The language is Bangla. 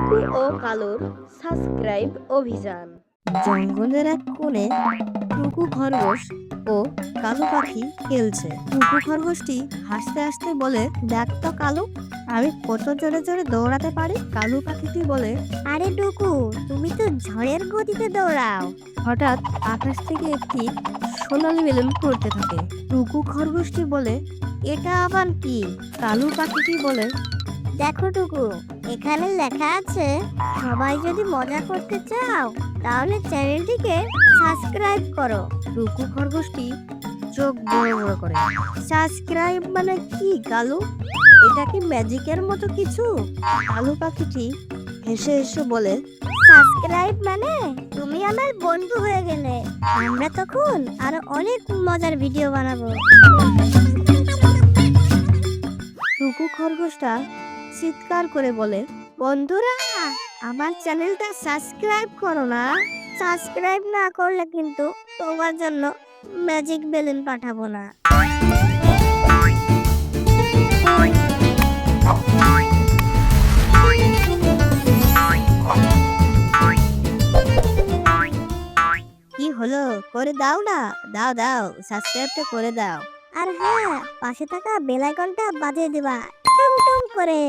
টুকু ও কালোর সাবস্ক্রাইব অভিযান। জঙ্গলের এক কোণে টুকু খরগোশ ও কালো পাখি খেলছে। টুকু খরগোশটি হাসতে হাসতে বলে, দেখ তো কালু, আমি কত জোরে জোরে দৌড়াতে পারি? কালু পাখিটি বলে, আরে ডুকু, তুমি তো ঝড়ের গতিতে দৌড়াও। হঠাৎ আকাশ থেকে একটি সোনালি বেলুন পড়তে থাকে। টুকু খরগোশটি বলে, এটা আবার কি? কালু পাখিটি বলে দেখো টুকু এখানে লেখা আছে সবাই যদি মজা করতে চাও তাহলে চ্যানেলটিকে সাবস্ক্রাইব করো। টুকু খরগোশটি চোখ বড় বড় করে। সাবস্ক্রাইব মানে কি কালু? এটা কি ম্যাজিকের মতো কিছু? কালু পাখিটি হেসে হেসে বলে সাবস্ক্রাইব মানে তুমি আমার বন্ধু হয়ে গেলে। আমরা তখন আরও অনেক মজার ভিডিও বানাবো। টুকু খরগোশটা চিৎকার করে বলে, বন্ধুরা, আমার চ্যানেলটা সাবস্ক্রাইব করো না। সাবস্ক্রাইব না করলে কিন্তু তোমার জন্য ম্যাজিক বেলুন পাঠাবো না। কি হলো? করে দাও না। দাও দাও, সাবস্ক্রাইবটা করে দাও। আর হ্যাঁ পাশে থাকা বেল আইকনটা বাজিয়ে দিবা। টুম করে।